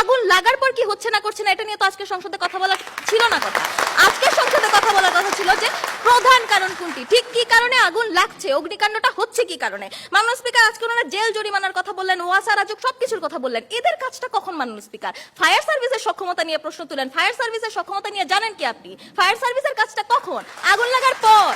আগুন লাগার পর কি হচ্ছে না করছে না, এটা নিয়ে তো আজকে সংসদে কথা বলা ছিল না কথা। আজকে সংসদে কথা বলার কথা ছিল যে, প্রধান কারণ কোনটি? ঠিক কি কারণে আগুন লাগছে? অগ্নিকাণ্ডটা হচ্ছে কি কারণে? মাননীয় স্পিকার, আজকে ওনারা জেল জরিমানার কথা বললেন, ওয়াসা রাজুক সবকিছুর কথা বললেন। এদের কাজটা কখন, মাননীয় স্পিকার? ফায়ার সার্ভিসের সক্ষমতা নিয়ে প্রশ্ন তুলেন। ফায়ার সার্ভিসের সক্ষমতা নিয়ে জানেন কি আপনি? ফায়ার সার্ভিসের কাজটা কখন? আগুন লাগার পর।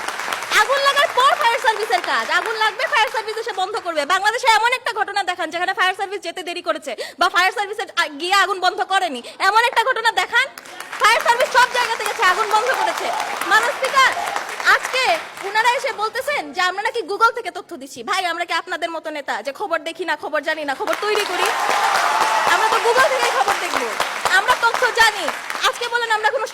আগুন লাগার পর ফায়ার সার্ভিসের কাজ। আগুন লাগবে ফায়ার সার্ভিস এসে বন্ধ করবে। বাংলাদেশে এমন একটা ঘটনা দেখান, যেখানে ফায়ার সার্ভিস যেতে দেরি করেছে বা ফায়ার সার্ভিসে গিয়ে আগুন বন্ধ করেনি। এমন একটা ঘটনা দেখান ফায়ার সার্ভিস সব জায়গাতে গেছে আগুন বন্ধ করেছে। মানব স্পিকার আজকে উনারা এসে বলতেছেন যে, আমরা নাকি গুগল থেকে তথ্য দিচ্ছি। ভাই, আমরা কি আপনাদের মতো নেতা যে খবর দেখি না, খবর জানি না, খবর তৈরি করি আমরা তো গুগল থেকে খবর দেখব আমরা তথ্য জানি আজকে বলেন আমরা কোনো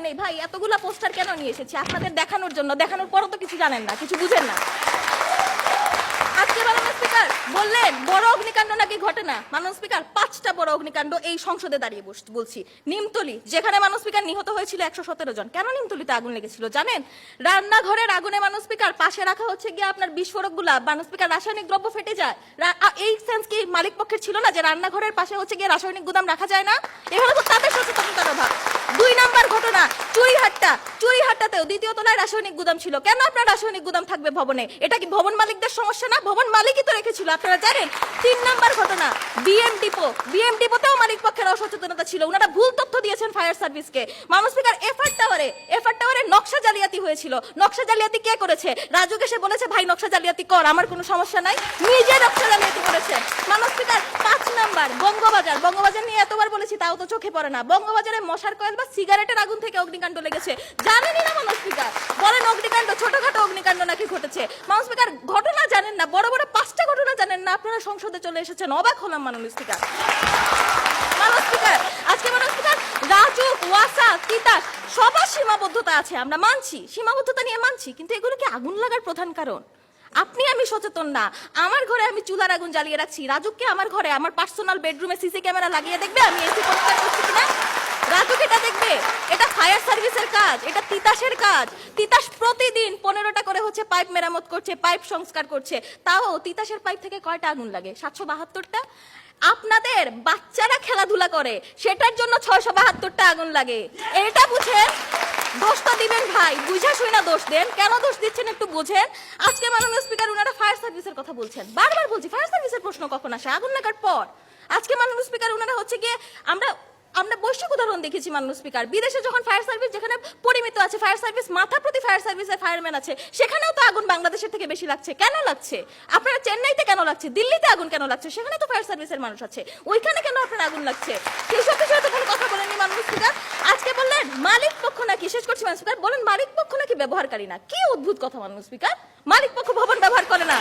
সমাধান নেই। ভাই, এতগুলা পোস্টার কেন নিয়ে এসেছি? আপনাদের দেখানোর জন্য। দেখানোর পরও তো কিছু জানেন না, কিছু বুঝেন না। আজকে বললে বললেন বড় অগ্নিকাণ্ড নাকি ঘটে না? মাননীয় স্পিকার, পাঁচটা বড় অগ্নিকাণ্ড এই সংসদে দাঁড়িয়ে বলছি। নিমতলি, যেখানে মাননীয় স্পিকার নিহত হয়েছিল একশো সতেরো জন। কেন নিমতলিতে আগুন লেগেছিল জানেন? রান্নাঘরের আগুনে মাননীয় স্পিকার, পাশে রাখা হচ্ছে গিয়ে আপনার বিস্ফোরকগুলা। মাননীয় স্পিকার, রাসায়নিক দ্রব্য ফেটে যায়। এই সেন্স কি মালিক পক্ষের ছিল না যে রান্নাঘরের পাশে হচ্ছে গিয়ে রাসায়নিক গুদাম রাখা যায় না? এখানে তো তাদের সচেতনতার অভাব দুই নাম্বার ঘটনা চুরিহাট্টা চুরিহাট্টাতেও দ্বিতীয় তলায় রাসায়নিক গুদাম ছিল। কেন আপনার রাসায়নিক গুদাম থাকবে ভবনে? এটা কি ভবন মালিকদের সমস্যা না? ভবন মালিকই তো রেখেছিল, আপনারা জানেন। তিন নাম্বার ঘটনা বিএম ডিপো বিএম ডিপোতেও মালিক পক্ষের অসচেতনতা ছিল। ওনারা ভুল তথ্য দিয়েছেন ফায়ার সার্ভিসকে মানুষ স্পিকার এফআর জালিয়াতি হয়েছিল। নকশা জালিয়াতি কে করেছে? রাজুকে সে বলেছে, ভাই, নকশা জালিয়াতি কর, আমার কোনো সমস্যা নাই। নিজে নকশা জালিয়াতি করেছে। মানুষ স্পিকার পাঁচ নাম্বার, বঙ্গবাজার। বঙ্গবাজার নিয়ে এতবার বলেছি, তাও তো চোখে পড়ে না। বঙ্গবাজারে মশার কয়েল বা সিগারেটের আগুন থেকে অগ্নিকাণ্ড লেগেছে। জানেনই না মানুষ স্পিকার বলেন অগ্নিকাণ্ড, ছোটখাটো অগ্নিকাণ্ড নাকি ঘটেছে? মানুষ স্পিকার ঘটনা জানেন না, বড় বড় পাঁচটা ঘটনা জানেন না। আপনারা সংসদে চলে এসেছেন, অবাক হলাম মাননীয় স্পিকার মাননীয় স্পিকার আজকে ওয়াসা, তিতাস, সবার সীমাবদ্ধতা আছে। আমরা মানছি, সীমাবদ্ধতা নিয়ে মানছি, কিন্তু এগুলো কি আগুন লাগার প্রধান কারণ? আপনি আমি সচেতন না। আমার ঘরে আমি চুলার আগুন জ্বালিয়ে রাখছি। রাজুককে আমার ঘরে, আমার পার্সোনাল বেডরুমে সিসি ক্যামেরা লাগিয়ে দেখবে আমি এসি পরিষ্কার করছি কিনা? রাজুক এটা দেখবে। কাজ, এটা তিতাসের কাজ। তিতাস প্রতিদিন পনেরোটা করে হচ্ছে পাইপ মেরামত করছে, পাইপ সংস্কার করছে। তাও তিতাসের পাইপ থেকে কয়টা আগুন লাগে? সাতশো বাহাত্তরটা? আপনাদের বাচ্চারা খেলাধুলা করে, সেটার জন্য ছয়শো বাহাত্তরটা আগুন লাগে। এটা বুঝেন, দোষটা দিবেন ভাই। বুঝা শুই না দোষ দেন। কেন দোষ দিচ্ছেন একটু বুঝেন? আজকে মাননীয় স্পিকার উনারা ফায়ার সার্ভিসের কথা বলছেন। বারবার বলছি ফায়ার সার্ভিসের প্রশ্ন কখন আসে? আগুন লাগার পর। আজকে মাননীয় স্পিকার উনারা হচ্ছে গিয়ে, আমরা আমরা বৈশ্বিক উদাহরণ দেখেছি, মাননীয় স্পিকার। বিদেশে যখন ফায়ার সার্ভিস, যেখানে পরিমিত আছে, ফায়ার সার্ভিস মাথা প্রতি ফায়ার সার্ভিসের ফায়ারম্যান আছে, সেখানেও তো আগুন বাংলাদেশের থেকে বেশি লাগছে। কেন লাগছে? আপনারা চেন্নাইতে কেন লাগছে? দিল্লিতে আগুন কেন লাগছে? সেখানে তো ফায়ার সার্ভিসের মানুষ আছে। ওইখানে কেন আপনার আগুন লাগছে? সেইসব বিষয়ে তো কোনো কথা বলেননি, মাননীয় স্পিকার। আজকে বললেন, মালিক পক্ষ নাকি, শেষ করছি, মাননীয় স্পিকার, বলেন মালিক পক্ষ নাকি ব্যবহারকারী না? কি অদ্ভুত কথা, মাননীয় স্পিকার। মালিক পক্ষ ভবন ব্যবহার করে না।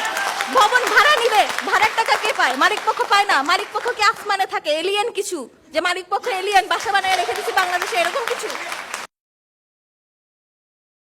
ভবন ভাড়া নিবে। ভাড়ার টাকা কে পায়? মালিক পক্ষ পায় না। মালিক পক্ষ কি আসমানে থাকে? এলিয়েন কিছু? যে মালিক পক্ষ এলিয়েন বাসা বানায় রেখে দিচ্ছে বাংলাদেশে, এরকম কিছু?